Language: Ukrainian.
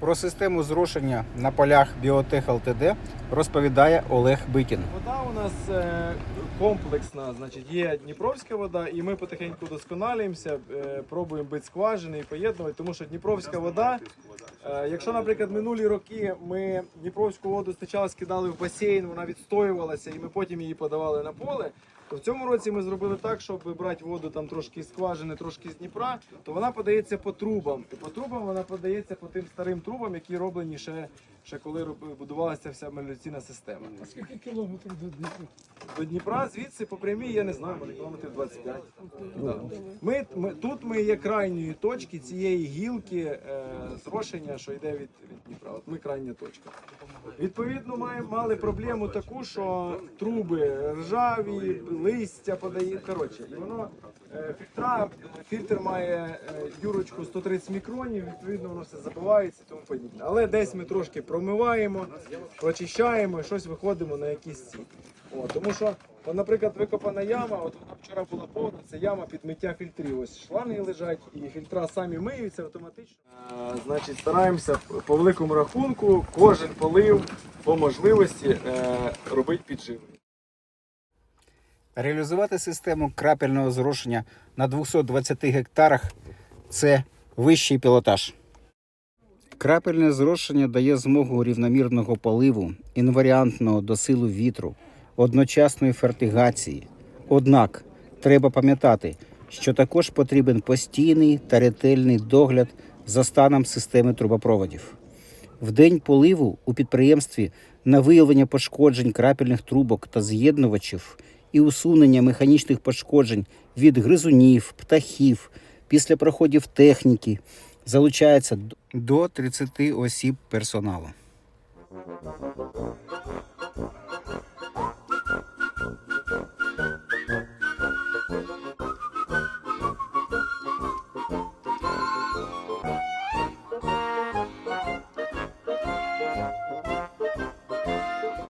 Про систему зрошення на полях Біотех ЛТД розповідає Олег Бикін. Вода у нас е, комплексна, значить, є Дніпровська вода, і ми потихеньку досконалюємося, е, пробуємо бити скважини і поєднувати, тому що Дніпровська вода, е, якщо, наприклад, минулі роки ми Дніпровську воду спочатку скидали в басейн, вона відстоювалася, і ми потім її подавали на поле. То в цьому році ми зробили так, щоб брати воду там трошки з скважини, трошки з Дніпра, то вона подається по трубам. І по трубам вона подається по тим старим трубам, які роблені ще, ще коли будувалася вся меліораційна система. А скільки кілометрів до Дніпра? До Дніпра звідси по прямій, я не знаю, може кілометрів 25. Да. Ми, ми, тут ми є крайньої точки цієї гілки е, зрошення, що йде від, від Дніпра. От ми крайня точка. Відповідно, має, мали проблему таку, що труби ржаві, листя подає. Коротше, і воно е, фільтра, фільтр має е, дюрочку 130 мікронів, відповідно, воно все забивається тому подібне. Але десь ми трошки промиваємо, прочищаємо і щось виходимо на якісь ці. О, тому що, от, наприклад, викопана яма, от вона вчора була повна, це яма під миття фільтрів. Ось шланги лежать, і фільтра самі миються автоматично. Е, значить, стараємося по великому рахунку кожен полив по можливості е, робити підживлення. Реалізувати систему крапельного зрошення на 220 гектарах це вищий пілотаж. Крапельне зрошення дає змогу рівномірного поливу, інваріантного до силу вітру, одночасної фертигації. Однак треба пам'ятати, що також потрібен постійний та ретельний догляд за станом системи трубопроводів. В день поливу у підприємстві на виявлення пошкоджень крапельних трубок та з'єднувачів і усунення механічних пошкоджень від гризунів, птахів після проходів техніки залучається до 30 осіб персоналу.